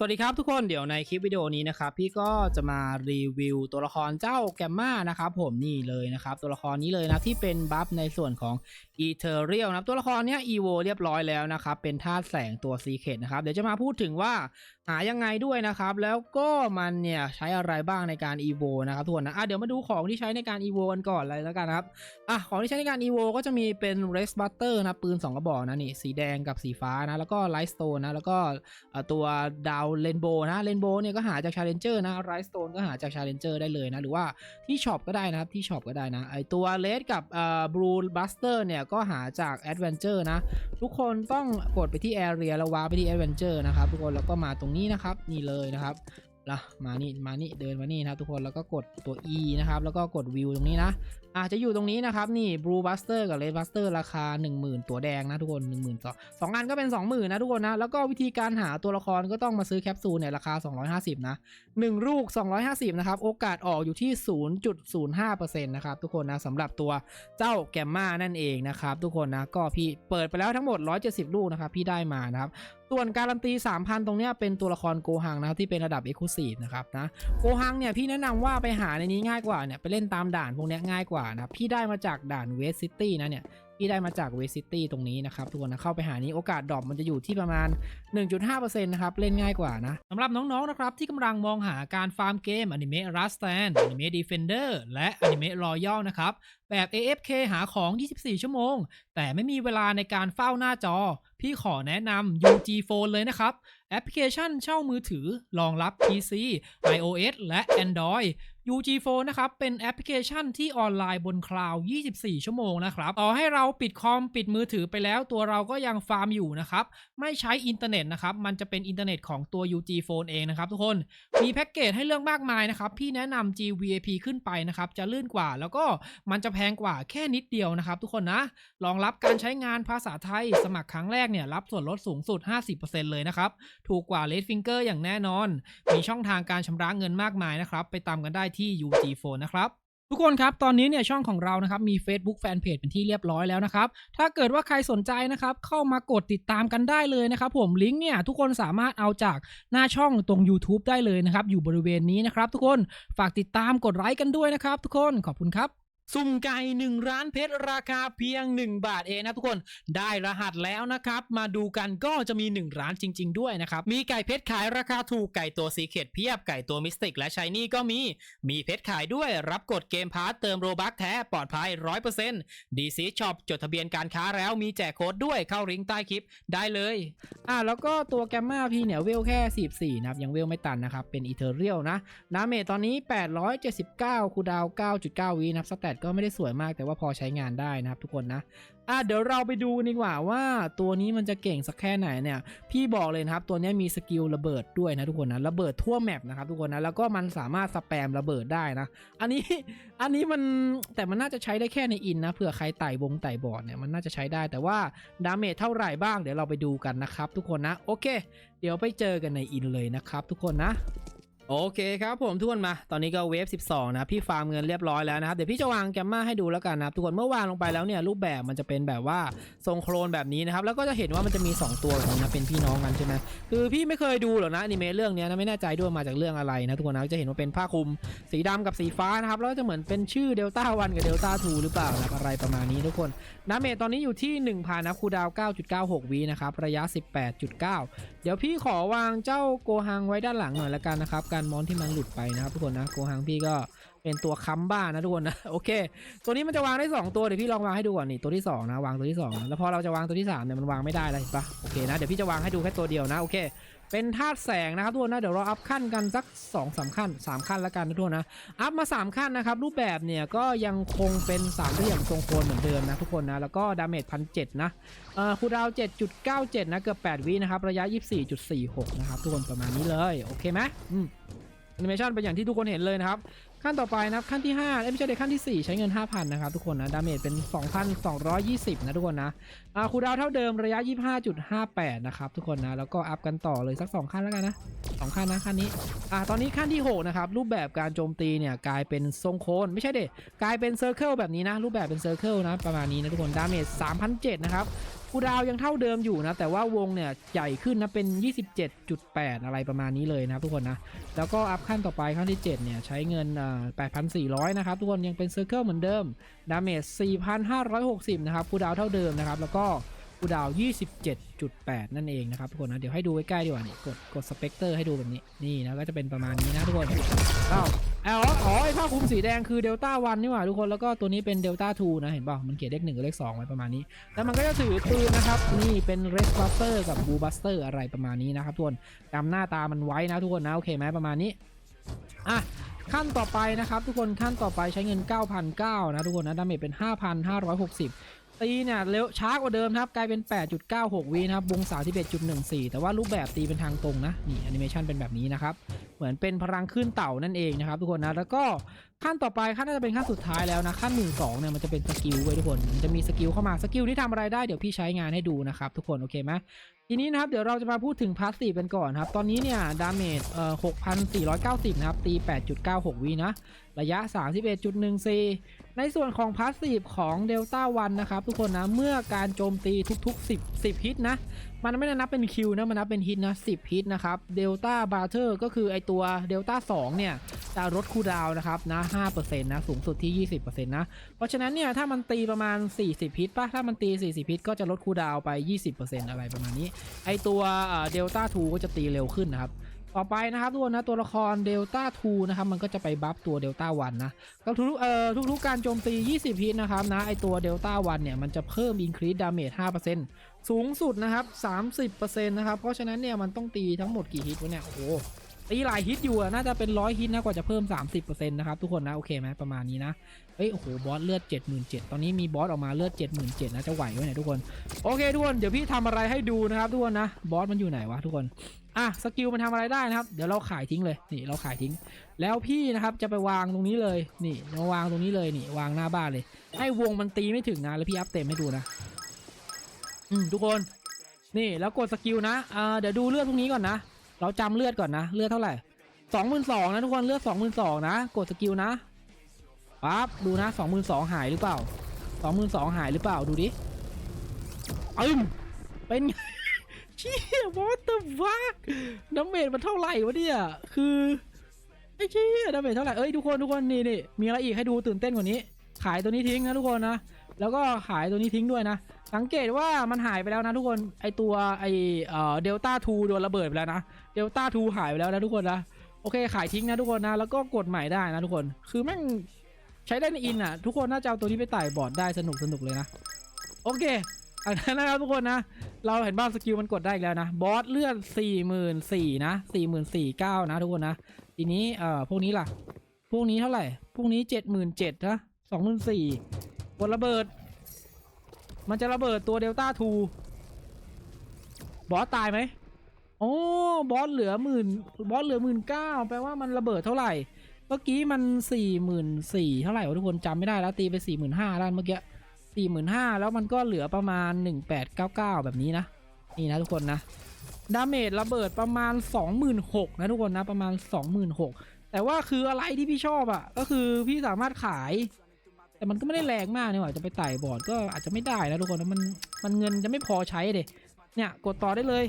สวัสดีครับทุกคนเดี๋ยวในคลิปวิดีโอนี้นะครับพี่ก็จะมารีวิวตัวละครเจ้าแกมมานะครับผมนี่เลยนะครับตัวละครนี้เลยนะที่เป็นบัฟในส่วนของ e t e r i a l นะครับตัวละครเนี้ยอีโวเรียบร้อยแล้วนะครับเป็นธาตุแสงตัวซีเคดนะครับเดี๋ยวจะมาพูดถึงว่า หายังไงด้วยนะครับ แล้วก็มันเนี่ยใช้อะไรบ้างในการ EVO นะครับทุกคนนะอะเดี๋ยวมาดูของที่ใช้ในการ EVO กันก่อนเลยแล้วกันนะครับอะของที่ใช้ในการ EVO ก็จะมีเป็น r e s Butter นะปืนสองกระบอกนะนี่สีแดงกับสีฟ้านะแล้วก็ Light Stone นะแล้วก็ตัวดาวเรนโบว์นะเรนโบว์เนี่ยก็หาจาก Challenger นะ Light Stone ก็หาจาก Challenger ได้เลยนะหรือว่าที่ช็อปก็ได้นะครับที่ช็อปก็ได้นะไอตัว Red กับเอ่อ Blue Buster เนี่ยก็หาจาก Adventure นะทุกคนต้องกดไปที่ Area แล้วว้าไปที่ Adventure นะครับทุกคนแล้วก็มาตรงนี้นะครับ นี่เลยนะครับละมานี่มานี่เดินมานี่นะทุกคนแล้วก็กดตัว E นะครับแล้วก็กดวิวตรงนี้นะอาจจะอยู่ตรงนี้นะครับนี่ Blue Buster กับ Red Buster ราคา 10,000 ตัวแดงนะทุกคน10,000ต่อสองอันก็เป็น 20,000นะทุกคนนะแล้วก็วิธีการหาตัวละครก็ต้องมาซื้อแคปซูลเนี่ยราคา 250 นะ 1 ลูก 250 นะครับ โอกาสออกอยู่ที่ 0.05%นะครับทุกคนนะสำหรับตัวเจ้าแกมมานั่นเองนะครับทุกคนนะก็พี่เปิดไปแล้วทั้งหมด 170 ลูกนะครับพี่ได้มานะครับ ส่วนการันตี 3,000 ตรงเนี้ยเป็นตัวละครโกหังนะครับที่เป็นระดับ e x c l u s i v e นะครับนะโกหังเนี่ยพี่แนะนำว่าไปหาในนี้ง่ายกว่าเนี่ยไปเล่นตามด่านพวกนี้ง่ายกว่านะพี่ได้มาจากด่านเวสซิตี้นะเนี่ยพี่ได้มาจากเวสซิตี้ตรงนี้นะครับทุกคนนะเข้าไปหานี้โอกาสดรอปมันจะอยู่ที่ประมาณ 1.5%นะครับ เล่นง่ายกว่านะสำหรับน้องๆนะครับ ที่กำลังมองหาการฟาร์มเกมอนิเมะรัสแตนอนิเมะดีเฟนเดอร์และอนิเมะรอยัลนะครับ แบบ AFK หาของ 24 ชั่วโมง แต่ไม่มีเวลาในการเฝ้าหน้าจอ พี่ขอแนะนำ UG Phone เลยนะครับ แอปพลิเคชันเช่ามือถือรองรับ PC iOS และ Android UG Phone นะครับ เป็นแอปพลิเคชันที่ออนไลน์บนคลาวด์24 ชั่วโมงนะครับ ต่อให้เราปิดคอมปิดมือถือไปแล้ว ตัวเราก็ยังฟาร์มอยู่นะครับ ไม่ใช้อินเทอร์เน็ตนะครับ มันจะเป็นอินเทอร์เน็ตของตัว UG Phone เองนะครับทุกคน มีแพ็กเกจให้เลือกมากมายนะครับ พี่แนะนำ GVAP ขึ้นไปนะครับ จะลื่นกว่า แล้วก็มันจะแพงกว่าแค่นิดเดียวนะครับทุกคนนะ รองรับการใช้งานภาษาไทย สมัครครั้งแรกเนี่ยรับส่วนลดสูงสุด 50%เลยนะครับ ถูกกว่า Red Finger อย่างแน่นอน มีช่องทางการชำระเงินมากมายนะครับ ไปตามกันได้ที่ UG Phone นะครับทุกคนครับ ตอนนี้เนี่ยช่องของเรานะครับมี Facebook Fanpage เป็นที่เรียบร้อยแล้วนะครับ ถ้าเกิดว่าใครสนใจนะครับ เข้ามากดติดตามกันได้เลยนะครับผมลิงก์เนี่ยทุกคนสามารถเอาจากหน้าช่องตรง YouTube ได้เลยนะครับ อยู่บริเวณนี้นะครับทุกคนฝากติดตามกดไลค์กันด้วยนะครับทุกคนขอบคุณครับ สุ่มไก่1ร้านเพชรราคาเพียง 1 บาทเองนะทุกคนได้รหัสแล้วนะครับ มาดูกันก็จะมี 1 ร้านจริง ๆ ด้วยนะครับ มีไก่เพชรขายราคาถูกไก่ตัวสีเขตเพียบไก่ตัวมิสติก และชายนี่ก็มี มีเพชรขายด้วยรับกดเกมพาร์ตเติมโรบัคแท้ปลอดภัย 100%ดีซีช็อปจดทะเบียนการค้าแล้วมีแจกโค้ดด้วยเข้าลิงก์ใต้คลิปได้เลย อ่าแล้วก็ตัวแกมมาพี่เนี่ยเวลแค่ 44นะครับยังเวลไม่ตันนะครับเป็นอีเทอร์เรียลนะดาเมจตอนนี้ 879คูดาว 9.9วินะครับสแตทก็ไม่ได้สวยมากแต่ว่าพอใช้งานได้นะครับทุกคนนะอะเดี๋ยวเราไปดูกันดีกว่าว่าตัวนี้มันจะเก่งสักแค่ไหนเนี่ยพี่บอกเลยนะครับตัวนี้มีสกิลระเบิดด้วยนะทุกคนนะระเบิดทั่วแมปนะครับทุกคนนะแล้วก็มันสามารถสแปมระเบิดได้นะ อันนี้อันนี้มันแต่มันน่าจะใช้ได้แค่ในอินนะเผื่อใครไต่บงไต่บอร์ดเนี่ยมันน่าจะใช้ได้แต่ว่าดาเมจเท่าไหร่บ้างเดี๋ยวเราไปดูกันนะครับทุกคนนะโอเค เดี๋ยวไปเจอกันในอินเลยนะครับทุกคนนะ โอเคครับผมทุกคนมา ตอนนี้ก็เวฟ 12 นะ พี่ฟาร์มเงินเรียบร้อยแล้วนะครับ เดี๋ยวพี่จะวางแกมมาให้ดูแล้วกันนะครับทุกคนเมื่อวางลงไปแล้วเนี่ยรูปแบบมันจะเป็นแบบว่าทรงโครนแบบนี้นะครับ แล้วก็จะเห็นว่ามันจะมี 2 ตัวของนะเป็นพี่น้องกันใช่ไหมคือพี่ไม่เคยดูหรอกนะอนิเมะเรื่องนี้นะไม่แน่ใจด้วยมาจากเรื่องอะไรนะทุกคนนะจะเห็นว่าเป็นผ้าคลุมสีดำกับสีฟ้านะครับแล้วจะเหมือนเป็นชื่อเดลต้าวันกับเดลต้าทูหรือเปล่านะอะไรประมาณนี้ทุกคนน้าเมจตอนนี้อยู่ที่1,000นะคูดาวน์9.96วินะครับระยะ 18.9 เดี๋ยวพี่ขอวางเจ้าโกหังไว้ด้านหลังหน่อยละกันนะครับการมอนที่มันหลุดไปนะครับทุกคนนะโกหังพี่ก็ เป็นตัวค้ำบ้านนะทุกคนนะโอเค ตัวนี้มันจะวางได้ 2 ตัวเดี๋ยวพี่ลองวางให้ดูก่อนนี่ตัวที่2นะวางตัวที่2แล้วพอเราจะวางตัวที่3เนี่ยมันวางไม่ได้แล้วเห็นปะโอเคนะเดี๋ยวพี่จะวางให้ดูแค่ตัวเดียวนะโอเค เป็นธาตุแสงนะครับทุกคนนะเดี๋ยวเราอัพขั้นกันสัก2อสขั้น 3 ขั้นแล้วกันนะทุกคนนะอัพมา 3 ขั้นนะครับรูปแบบเนี่ยก็ยังคงเป็นสามเหลี่ยมทรงโคนเหมือนเดิมนะทุกคนนะแล้วก็ดาเมจพันเนะเอ่อคูลดาว 7.97 นะเกือบ8วินะครับระยะ 24.46 นะครับทุกคนประมาณนี้เลยโอเคไหมอืม แอนิเมชันเป็นอย่างที่ทุกคนเห็นเลยนะครับ ขั้นต่อไปนะครับขั้นที่5เอ้ยไม่ใช่เด็กขั้นที่ 4 ใช้เงิน 5,000 นะครับทุกคนนะ ดาเมจเป็น 2,220 นะทุกคนนะอ่าคูดาวเท่าเดิมระยะ 25.58 นะครับทุกคนนะ แล้วก็อัพกันต่อเลยสัก 2 ขั้นแล้วกันนะ 2 ขั้นนะขั้นนี้อ่าตอนนี้ขั้นที่ 6 นะครับ รูปแบบการโจมตีเนี่ยกลายเป็นทรงโคนไม่ใช่เด็กกลายเป็นเซอร์เคิลแบบนี้นะรูปแบบเป็นเซอร์เคิลนะประมาณนี้นะทุกคนดาเมจ3,007นะครับ คูดาวยังเท่าเดิมอยู่นะ แต่ว่าวงเนี่ยใหญ่ขึ้นนะเป็น 27.8 อะไรประมาณนี้เลยนะทุกคนนะ แล้วก็อัพขั้นต่อไปขั้นที่ 7 เนี่ยใช้เงินอ่า8,400 นะครับ ทุกคนยังเป็นเซอร์เคิลเหมือนเดิม ดาเมจ 4,560 นะครับคูดาวเท่าเดิมนะครับ แล้วก็ คูดาว 27.8 นั่นเองนะครับทุกคนนะเดี๋ยวให้ดูใกล้ๆดีกว่านี่กดกดสเปกเตอร์ให้ดูแบบนี้นี่นะก็จะเป็นประมาณนี้นะทุกคนอ้าวอ๋ออ๋อไอ้ผ้าคลุมสีแดงคือเดลต้าวันนี่หว่าทุกคนแล้วก็ตัวนี้เป็นเดลต้าทูนะเห็นป่ะมันเขียนเลขหนึ่งกับเลขสองไว้ประมาณนี้ แล้วมันก็จะถือปืนนะครับ นี่เป็นเรสบัสเตอร์กับบูบัสเตอร์อะไรประมาณนี้นะครับทุกคนจำหน้าตามันไว้นะทุกคนนะโอเคไหมประมาณนี้อะขั้นต่อไปนะครับทุกคนขั้นต่อไปใช้เงิน 9,900นะทุกคนนะดาเมจเป็น 5,560 ตีเนี่ยเร็วช้ากว่าเดิมครับกลายเป็น 8.96วินะครับวง31.14 แต่ว่ารูปแบบตีเป็นทางตรงนะนี่แอนิเมชันเป็นแบบนี้นะครับ เหมือนเป็นพลังขึ้นเต่านั่นเองนะครับทุกคนนะแล้วก็ขั้นต่อไปขั้นน่าจะเป็นขั้นสุดท้ายแล้วนะขั้น1 2เนี่ยมันจะเป็นสกิลไว้ยทุกคนมันจะมีสกิลเข้ามาสกิลที่ทำอะไรได้เดี๋ยวพี่ใช้งานให้ดูนะครับทุกคนโอเคไหมทีนี้นะครับเดี๋ยวเราจะมาพูดถึงพาสซีฟกันก่อนครับ ตอนนี้เนี่ยดาเมจเอ่อ6,490นะครับ ตี8.96วินะ ระยะ31.14ในส่วนของพาสซีฟของเดลต้าวันนะครับ ทุกคนนะ เมื่อการโจมตีทุกๆ10 10ฮิตนะ มันไม่ได้นับเป็นคิวนะ มันนับเป็นฮิตนะ 10 ฮิตนะครับ เดลต้าบาร์เทอร์ก็คือไอตัวเดลต้า2เนี่ย จะลดคูดาวนะครับนะ5%นะ สูงสุดที่ 20%นะ เพราะฉะนั้นเนี่ย ถ้ามันตีประมาณ 40 ฮิตปะถ้ามันตี 40 ฮิตก็จะลดคูดาวน์ไป 20%อะไรประมาณนี้ ไอตัวเดลต้า2ก็จะตีเร็วขึ้นนะครับ ต่อไปนะครับทุกคนนะตัวละครเดลต้า2นะครับมันก็จะไปบัฟตัวเดลต้า1นะก็ทุกเอ่อทุกๆการโจมตี 20ฮิตนะครับนะไอตัวเดลต้า1เนี่ยมันจะเพิ่ม increase damage 5%สูงสุดนะครับ30%นะครับเพราะฉะนั้นเนี่ยมันต้องตีทั้งหมดกี่ฮิตวะเนี่ยโอ้โห ตีหลายฮิตอยู่อะน่าจะเป็นร้อยฮิตนะกว่าจะเพิ่ม 30%นะครับทุกคนนะโอเคไหมประมาณนี้นะเฮ้ยโอ้โหบอสเลือด 77,000ตอนนี้มีบอสออกมาเลือด 77,000นะจะไหวไหมเนี่ยทุกคนโอเคทุกคนเดี๋ยวพี่ทำอะไรให้ดูนะครับทุกคนนะบอสมันอยู่ไหนวะทุกคนอะสกิลมันทำอะไรได้นะครับเดี๋ยวเราขายทิ้งเลยนี่เราขายทิ้ง แล้วพี่นะครับจะไปวางตรงนี้เลยนี่มาวางตรงนี้เลยนี่วางหน้าบ้านเลย ให้วงมันตีไม่ถึงนะแล้วพี่อัพเต็มให้ดูนะอืมทุกคน นี่แล้วกดสกิลนะอ่าเดี๋ยวดูเลือดพวกนี้ก่อนนะ เราจำเลือดก่อนนะ เลือดเท่าไหร่สองหมื่นสองนะทุกคนเลือดสองหมื่นสองนะ กดสกิลนะปั๊บดูนะสองหมื่นสองหายหรือเปล่าสองหมื่นสองหายหรือเปล่าดูดิอึมเป็นไงเชี่ยวอเตอร์วักน้ำเมจมันเท่าไหร่วะเนี่ย คือไอ้เชี่ยน้ำเมจเท่าไหร่ เอ้ยทุกคนทุกคนนี่นี่มีอะไรอีกให้ดูตื่นเต้นกว่านี้ ขายตัวนี้ทิ้งนะทุกคนนะ แล้วก็ขายตัวนี้ทิ้งด้วยนะ สังเกตว่ามันหายไปแล้วนะทุกคน ไอตัวไอเออเดลต้าทูโดนระเบิดไปแล้วนะ เดลต้าทูหายไปแล้วนะทุกคนนะ โอเคขายทิ้งนะทุกคนนะ แล้วก็กดใหม่ได้นะทุกคน คือแม่งใช้ได้ในอินอะ ทุกคนน่าจะเอาตัวนี้ไปไต่บอร์ดได้สนุกสนุกเลยนะ โอเคอันนั้นนะครับทุกคนนะ เราเห็นบ้าสกิลมันกดได้อีกแล้วนะ บอสเลือดสี่หมื่นสี่นะสี่หมื่นสี่เก้านะทุกคนนะ ทีนี้เอ่อพวกนี้ล่ะ พวกนี้เท่าไหร่ พวกนี้เจ็ดหมื่นเจ็ดนะ สองหมื่นสี่กดระเบิด มันจะระเบิดตัวเดลต้าทูบอสตายไหมโอ้บอสเหลือหมื่นบอสเหลือหมื่นเก้าแปลว่ามันระเบิดเท่าไหร่ เมื่อกี้มันสี่หมื่นสี่เท่าไหร่ทุกคนจำไม่ได้แล้วตีไปสี่หมื่นห้าแล้วเมื่อกี้สี่หมื่นห้าแล้วมันก็เหลือประมาณหนึ่งแปดเก้าเก้าแบบนี้นะ นี่นะทุกคนนะดาเมจระเบิดประมาณสองหมื่นหกนะทุกคนนะประมาณสองหมื่นหกแต่ว่าคืออะไรที่พี่ชอบอะ่ะก็คือพี่สามารถขาย แต่มันก็ไม่ได้แรงมากเนี่ยว่าจะไปไต่บอร์ดก็อาจจะไม่ได้นะทุกคนนะมันมันเงินจะไม่พอใช้เด็เนี่ยกดต่อได้เลย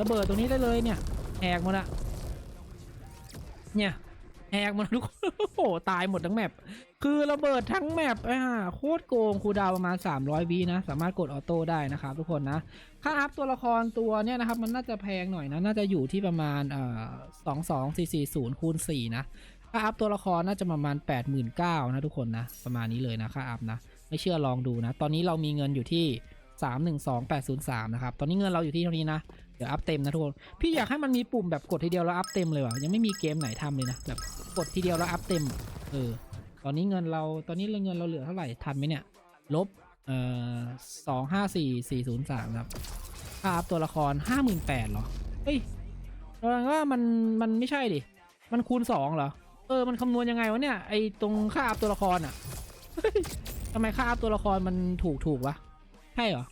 ระเบิดตรงนี้ได้เลยเนี่ยแหกหมดอะเนี่ยแหกหมดทุกคนโอ้โหตายหมดทั้งแมปคือระเบิดทั้งแมปอ่าโคตรโกงคูดาวประมาณ 300วินะ สามารถกดออโต้ได้นะครับทุกคนนะค่าอัพตัวละครตัวเนี่ยนะครับ มันน่าจะแพงหน่อยนะ น่าจะอยู่ที่ประมาณเอ่อสองสองสี่สี่ศูนย์คูณสี่นะ ค่าอัพตัวละครน่าจะประมาณ 8 9 0 0 0นะทุกคนนะ ประมาณนี้เลยนะค่าอัพนะ ไม่เชื่อลองดูนะ ตอนนี้เรามีเงินอยู่ที่ 312803 นะครับ ตอนนี้เงินเราอยู่ที่เท่านี้นะ เดี๋ยวอัพเต็มนะทุกคน พี่อยากให้มันมีปุ่มแบบกดทีเดียวแล้วอัพเต็มเลยว่ะ ยังไม่มีเกมไหนทำเลยนะ แบบกดทีเดียวแล้วอัพเต็ม เออ ตอนนี้เงินเรา ตอนนี้เงินเราเหลือเท่าไหร่ ทันไหมเนี่ย ลบ เอ่อสองห้าสี่สี่ศูนย์สามครับ ค่าอัพตัวละครห้าหมื่นแปดเหรอ เฮ้ยแสดงว่ามัน มันไม่ใช่ดิ มันคูณสองเหรอ เออมันคำนวณยังไงวะเนี่ยไอตรงค่าอัพตัวละครอะทำไมค่าอัพตัวละครมันถูกถูกวะใช่เหรอ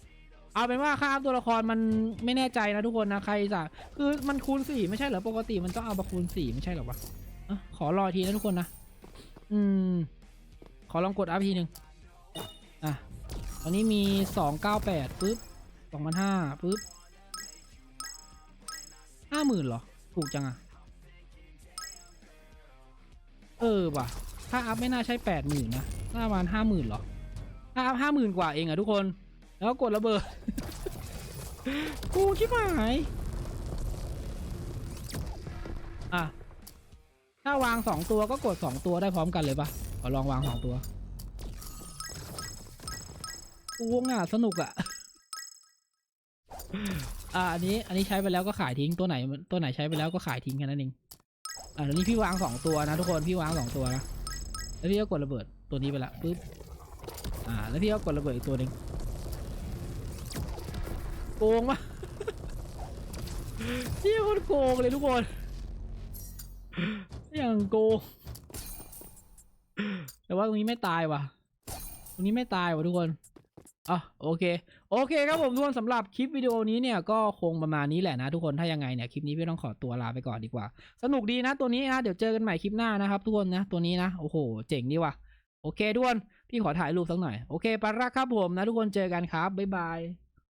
เอาเป็นว่าค่าอัพตัวละครมันไม่แน่ใจนะทุกคนนะใครจะคือมันคูณสี่ไม่ใช่เหรอปกติมันต้องเอามาคูณสี่ไม่ใช่เหรอวะอขอรอทีนะทุกคนนะอืม ขอลองกดอัพทีหนึ่งอะตอนนี้มีสองเก้าแปดปุ๊บสองพันห้าปึ๊บห้าหมื่นเหรอ ถูกจังอะ เออว่ะ ถ้าอัพไม่น่าใช่แปดหมื่นนะน่าประมาณห้าหมื่นเหรอ ถ้าอัพห้าหมื่นกว่าเองอะทุกคน แล้วกดระเบิด กูชิบหาย อะ ถ้าวางสองตัวก็กดสองตัวได้พร้อมกันเลยปะขอลองวางสองตัวกูวงอะ สนุกอะอ่าอันนี้ อันนี้ใช้ไปแล้วก็ขายทิ้งตัวไหน ตัวไหนใช้ไปแล้วก็ขายทิ้งแค่นั้นเอง อ่านี่พี่วางสองตัวนะทุกคนพี่วางสองตัวนะแล้วพี่ก็กดระเบิดตัวนี้ไปละปึ๊บอ่า แล้วพี่ก็กดระเบิดอีกตัวหนึ่งโกงปะพี่โคตรโกงเลยทุกคนอย่างโกงแต่ว่าตรงนี้ไม่ตายว่ะ ตรงนี้ไม่ตายว่ะทุกคน อะโอเค โอเคครับผมทุกคนสำหรับคลิปวิดีโอนี้เนี่ยก็คงประมาณนี้แหละนะทุกคนถ้ายังไงเนี่ยคลิปนี้พี่ต้องขอตัวลาไปก่อนดีกว่า สนุกดีนะตัวนี้นะเดี๋ยวเจอกันใหม่คลิปหน้านะครับทุกคนนะตัวนี้นะโอ้โห เจ๋งดีว่ะโอเคทุกคนพี่ขอถ่ายรูปสักหน่อยโอเคไปละครับผมนะทุกคนเจอกันครับบ๊ายบาย